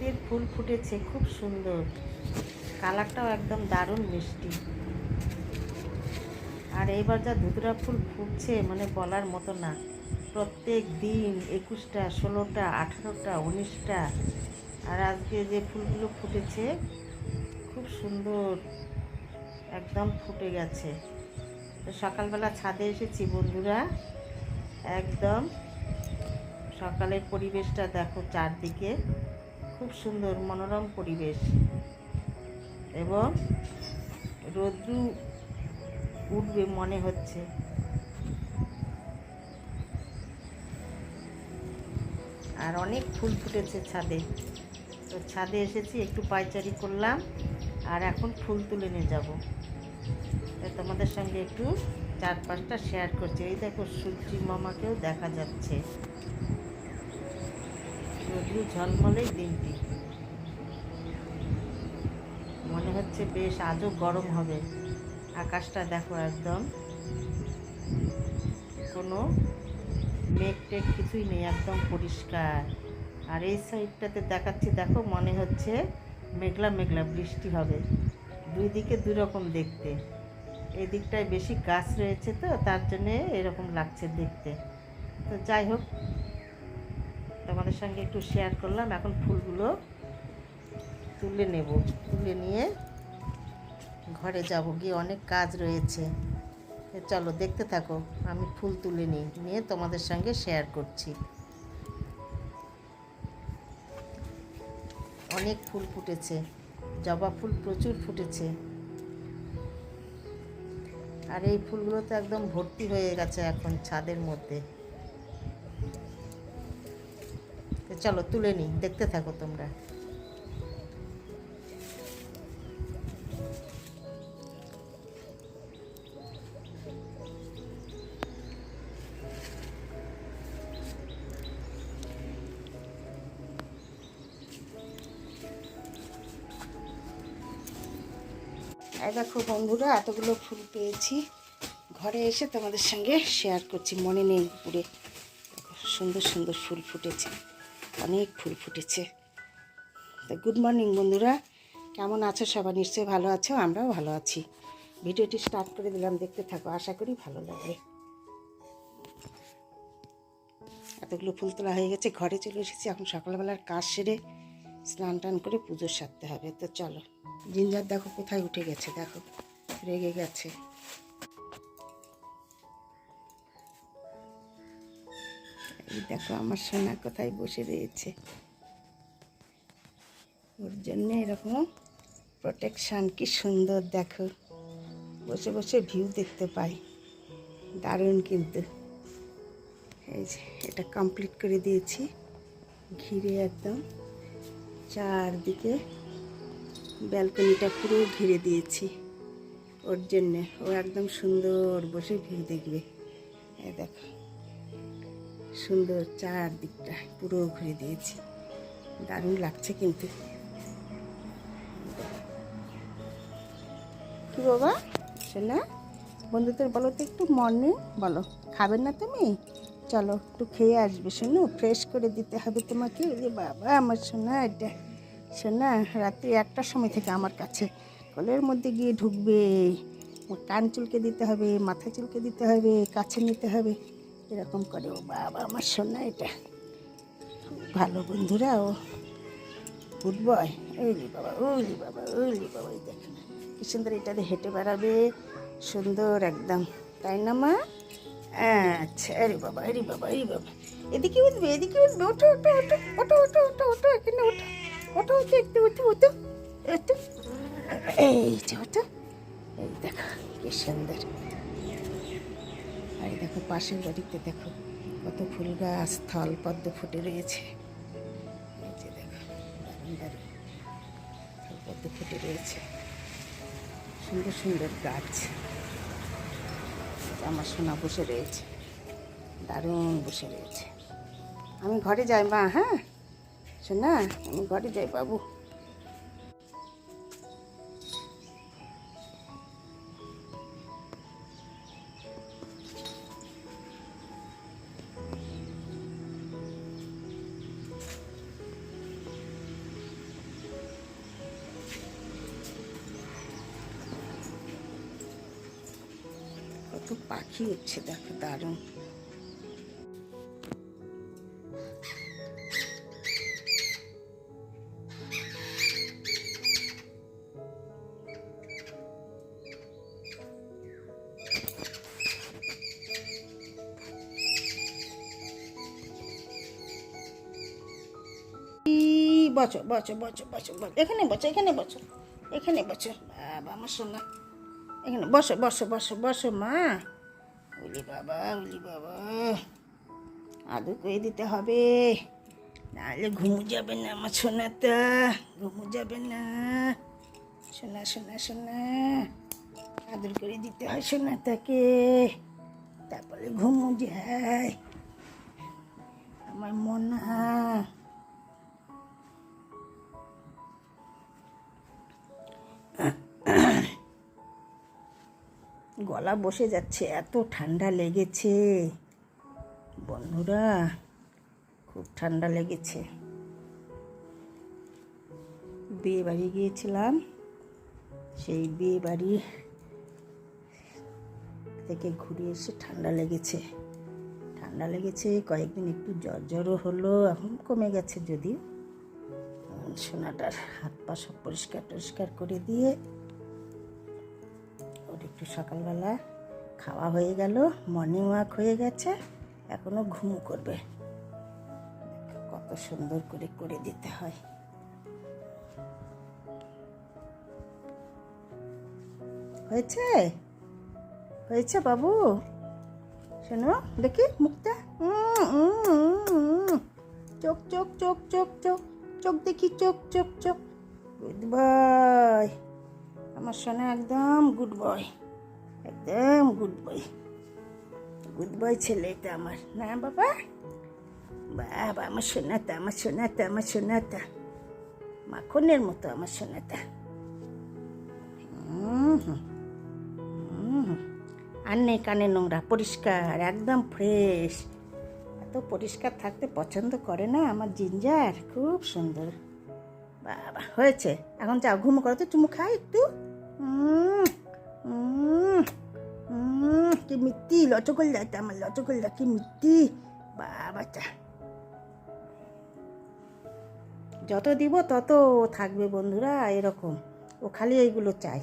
শীতের ফুল ফুটেছে, খুব সুন্দর। কালারটাও একদম দারুণ মিষ্টি। আর এইবার যা ধুতরা ফুল ফুটছে মানে বলার মতো না। প্রত্যেক দিন একুশটা, ষোলোটা, আঠারোটা, উনিশটা। আর আজকে যে ফুলগুলো ফুটেছে, খুব সুন্দর একদম ফুটে গেছে। তো সকালবেলা ছাদে এসেছি বন্ধুরা, একদম সকালের পরিবেশটা দেখো চারদিকে। খুব সুন্দর, মনোরম পরিবেশ। এবং রোদ্রু উঠবে মনে হচ্ছে। আর অনেক ফুল ফুটেছে ছাদে। তো ছাদে এসেছি, একটু পাইচারি করলাম, আর এখন ফুল তুলে নিয়ে যাব। তোমাদের সঙ্গে একটু চার পাঁচটা শেয়ার করছি। এই দেখো সূর্যি মামাকেও দেখা যাচ্ছে। রোদ্রু ঝলমলেই দিনটি। মনে হচ্ছে বেশ আজও গরম হবে। আকাশটা দেখো একদম। কোনো মেঘ টেঘ কিছুই নেই, একদম পরিষ্কার। আর এই সাইডটাতে দেখাচ্ছি, দেখো, মনে হচ্ছে মেঘলা মেঘলা বৃষ্টি হবে। দুই দিকে দুই রকম দেখতে। এই দিকটায় বেশি গাছ রয়েছে তো, তার জন্যে এরকম লাগছে দেখতে। তো যাই হোক সঙ্গে একটু শেয়ার করলাম। এখন ফুলগুলো তুলে নেব। তুলে নিয়ে ঘরে যাব। গিয়ে অনেক কাজ রয়েছে। চলো, দেখতে থাকো। আমি ফুল তুলে নিই, নিয়ে তোমাদের সঙ্গে শেয়ার করছি। অনেক ফুল ফুটেছে। জবা ফুল প্রচুর ফুটেছে। আর এই ফুলগুলো তো একদম ভর্তি হয়ে গেছে এখন ছাদের মধ্যে। চলো, তুলে নিই, দেখতে থাকো তোমরা। দেখো বন্ধুরা, এতগুলো ফুল পেয়েছি। ঘরে এসে তোমাদের সঙ্গে শেয়ার করছি, মনে নেই পুরে সুন্দর সুন্দর ফুল ফুটেছে। অনেক ফুল ফুটেছে। তো গুড মর্নিং বন্ধুরা, কেমন আছো সবাই? নিশ্চয়ই ভালো আছো, আমরাও ভালো আছি। ভিডিওটি স্টার্ট করে দিলাম, দেখতে থাকো, আশা করি ভালো লাগবে। এতগুলো ফুল তোলা হয়ে গেছে, ঘরে চলে এসেছি, এখন সকালবেলার কাজ সেরে স্নান টান করে পুজো সারতে হবে। তো চলো, জিঞ্জার দেখো কোথায় উঠে গেছে, দেখো, রেগে গেছে। এই দেখো, আমার সোনা কোথায় বসে রয়েছে। ওর জন্য এরকম প্রোটেকশান কি সুন্দর, দেখো। বসে বসে ভিউ দেখতে পাই। দারুণ কিন্তু। এই যে, এটা কমপ্লিট করে দিয়েছি। ঘিরে একদম চারদিকে ব্যালকনিটা পুরো ঘিরে দিয়েছি। ওর জন্যে ও একদম সুন্দর বসে ভিউ দেখবে। এ দেখো। সুন্দর চারদিকটা পুরো ঘুরে দিয়েছি। দারুণ লাগছে কিন্তু। কি বাবা? শোনা বন্ধুদের বলো তো একটু মর্নিং বলো খাবেন না তুমি? চলো একটু খেয়ে আসবে। শোনো ফ্রেশ করে দিতে হবে তোমাকে। ওরে বাবা আমার সোনা এটা। সোনা রাত্রি একটার সময় থেকে আমার কাছে। কলের মধ্যে গিয়ে ঢুকবে। কান চুলকে দিতে হবে মাথা চুলকে দিতে হবে কাছে নিতে হবে। এরকম করে ও বাবা আমার সোনা এটা। ভালো বন্ধুরা ও গুড বয় ওইলি বাবা ওইলি বাবা ওইলি বাবা, এই দেখ কি সুন্দর এটাতে হেঁটে বেড়াবে। সুন্দর একদম। তাই না মা? আচ্ছা আরে বাবা আরে বাবা আরে বাবা। এদিকে উঠবে এদিকে উঠবে। ওঠো ওঠো ওঠো ওঠো ওঠো ওঠো, এখানে ওঠো। ওঠো ওঠো, একটু ওঠো ওঠো ওঠো। এই যে, ওঠো। এই দেখো, কি সুন্দর। আর দেখো, পাশের বাড়িতে দেখো, কত ফুল গাছ, থল পদ্ম ফুটে রয়েছে। দেখো পদ্ম ফুটে রয়েছে। সুন্দর সুন্দর গাছ। আমার সোনা বসে রয়েছে, দারুণ বসে রয়েছে। আমি ঘরে যাই মা হ্যাঁ? সোনা, আমি ঘরে যাই বাবু। পাখি উঠছে, দেখো দারুণ। বসো বসো বসো বসো এখানে বসো এখানে বসো এখানে বসো বাবা, আমার সোনা। এখানে বসো বসো বসো বসো, মা। উলি বাবা উলি বাবা। আদু করে দিতে হবে। নাহলে ঘুমু যাবে না আমার সোনাটা, ঘুমু যাবে না। সোনা সোনা সোনা। আদর করে দিতে হয় সোনাটাকে। তারপরে ঘুমু যায়। আমার মনা। গলা বসে যাচ্ছে, এত ঠান্ডা লেগেছে। বন্ধুরা, খুব ঠান্ডা লেগেছে। বিয়ে বাড়ি গিয়েছিলাম, সেই বিয়ে বাড়ি থেকে ঘুরে এসে ঠান্ডা লেগেছে। ঠান্ডা লেগেছে, কয়েকদিন একটু জ্বর জ্বরও হলো, এখন কমে গেছে যদিও। সোনাটার হাত পা সব পরিষ্কার টরিষ্কার করে দিয়ে ওর একটু সকালবেলা খাওয়া হয়ে গেল মর্নিং ওয়াক হয়ে গেছে, এখনও ঘুম করবে। কত সুন্দর করে করে দিতে হয়। হয়েছে? হয়েছে বাবু? শোনো, দেখি মুখটা। চোখ চোখ চোখ চোখ চোখ চোখ দেখি, চোখ চোখ চোখ। Good boy. আমার সোনা একদম গুড বয় একদম গুড বয় গুড বয় ছেলে এটা আমার, না বাবা? বাবা, আমার সোনাটা আমার সোনাটা আমার সোনাটা মাখনের মতো আমার হুম। আর নেই কানে নোংরা, পরিষ্কার, একদম ফ্রেশ এত পরিষ্কার থাকতে পছন্দ করে না আমার জিঞ্জার, খুব সুন্দর। বাবা, হয়েছে। এখন যাও, ঘুম করো তো, চুমু খাই একটু। কি মিষ্টি লচকল্লা এটা আমার লচকল্লা কি মিষ্টি বাবা চা যত দিব তত থাকবে বন্ধুরা এরকম ও খালি এইগুলো চাই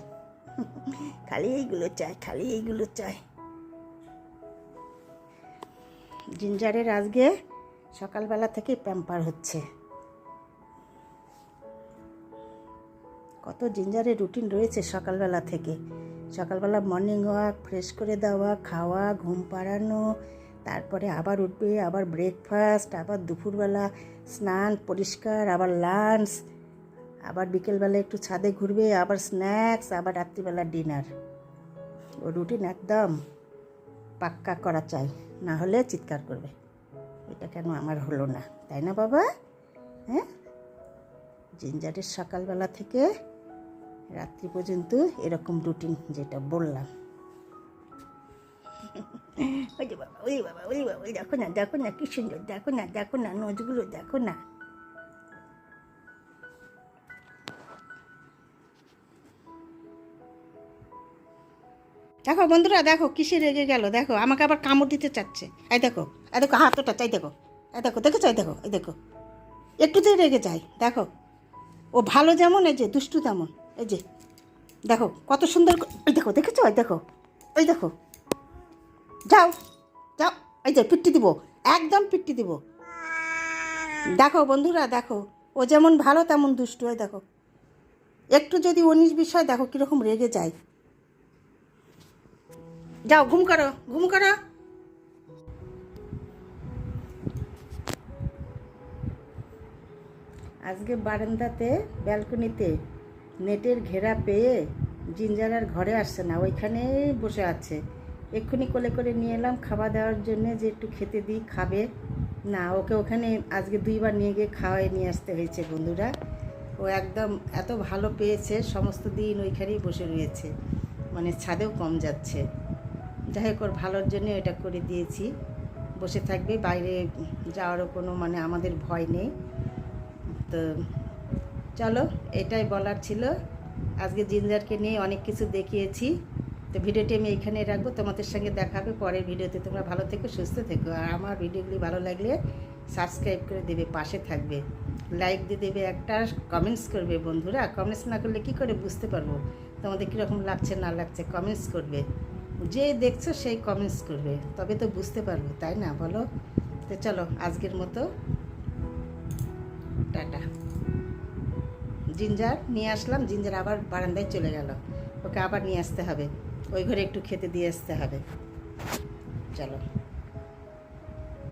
খালি এইগুলো চাই খালি এইগুলো চাই জিঞ্জারের আজকে সকালবেলা থেকে প্যাম্পার হচ্ছে। কত জিঞ্জারের রুটিন রয়েছে সকালবেলা থেকে। সকালবেলা মর্নিং ওয়াক ফ্রেশ করে দেওয়া, খাওয়া, ঘুম পাড়ানো, তারপরে আবার উঠবে, আবার ব্রেকফাস্ট আবার দুপুরবেলা স্নান পরিষ্কার, আবার লাঞ্চ আবার বিকেলবেলা একটু ছাদে ঘুরবে, আবার স্ন্যাক্স আবার রাত্রিবেলা ডিনার ও রুটিন একদম পাক্কা করা চাই, না হলে চিৎকার করবে। এটা কেন আমার হলো না, তাই না বাবা? হ্যাঁ? জিঞ্জারের সকালবেলা থেকে রাত্রি পর্যন্ত এরকম রুটিন যেটা বললাম। ওই বাবা ওই বাবা ওই বাবা, ওই দেখো না দেখো না কি সুন্দর, দেখো না দেখো না নোজগুলো, দেখো না। দেখো বন্ধুরা, দেখো কিসে রেগে গেল, দেখো, আমাকে আবার কামড় দিতে চাচ্ছে। এই দেখো এই দেখো হাতটা চাই দেখো, এই দেখো দেখো চাই দেখো, এই দেখো। একটুতেই রেগে যায়, দেখো। ও ভালো যেমন, এই যে দুষ্টু তেমন। এই যে, দেখো, কত সুন্দর এই দেখো, দেখেছ? এই দেখো এই দেখো। যাও যাও, এই যে পিট্টি দিব, একদম পিট্টি দিব। দেখো বন্ধুরা, দেখো, ও যেমন ভালো, তেমন দুষ্টু হয় দেখো। একটু যদি উনিশ বিষয় দেখো কীরকম রেগে যায়। যাও, ঘুম করো ঘুম করো। আজকে বারান্দাতে, ব্যালকনিতে নেটের ঘেরা পেয়ে জিঞ্জার আর ঘরে আসছে না, ওইখানেই বসে আছে। এক্ষুনি কোলে করে নিয়ে এলাম খাওয়া দেওয়ার জন্যে যে একটু খেতে দিই, খাবে। না, ওকে ওখানে আজকে দুইবার নিয়ে গিয়ে খাওয়াই নিয়ে আসতে হয়েছে বন্ধুরা। ও একদম এত ভালো পেয়েছে, সমস্ত দিন ওইখানেই বসে রয়েছে। মানে ছাদেও কম যাচ্ছে। যাই হোক, ওর ভালোর জন্য এটা করে দিয়েছি। বসে থাকবে, বাইরে যাওয়ারও কোনো মানে আমাদের ভয় নেই। তো চলো, এটাই বলার ছিল। আজকে জিঞ্জারকে নিয়ে অনেক কিছু দেখিয়েছি। তো ভিডিওটি আমি এইখানে রাখব। তোমাদের সঙ্গে দেখাবে পরের ভিডিওতে। তোমরা ভালো থেকো, সুস্থ থেকো। আর আমার ভিডিওগুলি ভালো লাগলে সাবস্ক্রাইব করে দেবে, পাশে থাকবে। লাইক দিয়ে দেবে একটা, কমেন্টস করবে বন্ধুরা। কমেন্টস না করলে কি করে বুঝতে পারব? তোমাদের কীরকম লাগছে, না লাগছে? কমেন্টস করবে। যে দেখছ সেই কমেন্টস করবে। তবে তো বুঝতে পারব, তাই না? বলো? তো চলো, আজকের মতো। টাটা। জিঞ্জার নিয়ে আসলাম, জিঞ্জার আবার বারান্দায় চলে গেল। ওকে আবার নিয়ে আসতে হবে। ওই ঘরে একটু খেতে দিয়ে আসতে হবে। চলো।